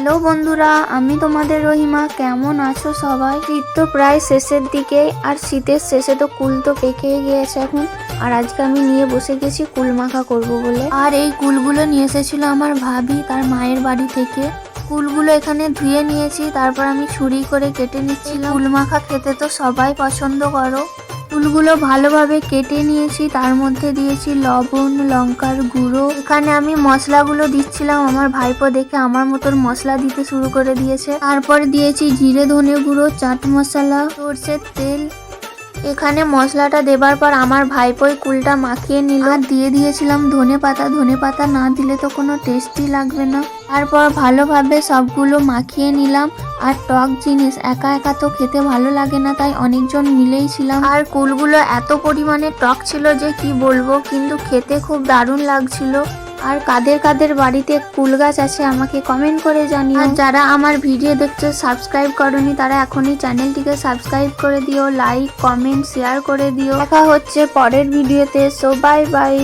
Hello বন্ধুরা, আমি তোমাদের রহিমা। কেমন আছো সবাই? শীত তো প্রায় শেষের দিকে, আর শীতের শেষে তো কুল তো পেকে গিয়েছে এখন। আর আজকে আমি নিয়ে বসে গেছি কুল মাখা করব বলে। আর এই কুলগুলো নিয়ে এসেছিল আমার ভাবি তার মায়ের বাড়ি থেকে। কুলগুলো এখানে ধুয়ে নিয়েছি, তারপর আমি ছুরি করে কেটে নিচ্ছিলাম। কুল মাখা খেতে তো সবাই পছন্দ করো। ফুলগুলো ভালোভাবে কেটে নিয়েছি, তার মধ্যে দিয়েছি লবণ, লঙ্কার গুঁড়ো। এখানে আমি মশলাগুলো দিচ্ছিলাম, আমার ভাইপো দেখে আমার মতন মশলা দিতে শুরু করে দিয়েছে। তারপর দিয়েছি জিরে ধনে গুঁড়ো, চাট মশলা, সর্ষের তেল এখানে মশলাটা দেবার পর আমার ভাইপোই কুলটা মাখিয়ে নিল। আর দিয়ে দিয়েছিলাম ধনে পাতা। ধনে পাতা না দিলে তো কোনো টেস্টই লাগবে না। তারপর ভালোভাবে সবগুলো মাখিয়ে নিলাম। আর টক জিনিস একা একা তো খেতে ভালো লাগে না, তাই অনেকজন মিলেই ছিলাম। আর কুলগুলো এত পরিমাণে টক ছিল যে কি বলব, কিন্তু খেতে খুব দারুণ লাগছিল। আর কাদের কাদের বাড়িতে ফুল গাছ আছে আমাকে কমেন্ট করে জানিও। আর যারা আমার ভিডিও দেখছ সাবস্ক্রাইব করনি, তারা এখনই চ্যানেলটিকে সাবস্ক্রাইব করে দিও লাইক কমেন্ট শেয়ার করে দিও। দেখা হচ্ছে পরের ভিডিওতে সো বাই বাই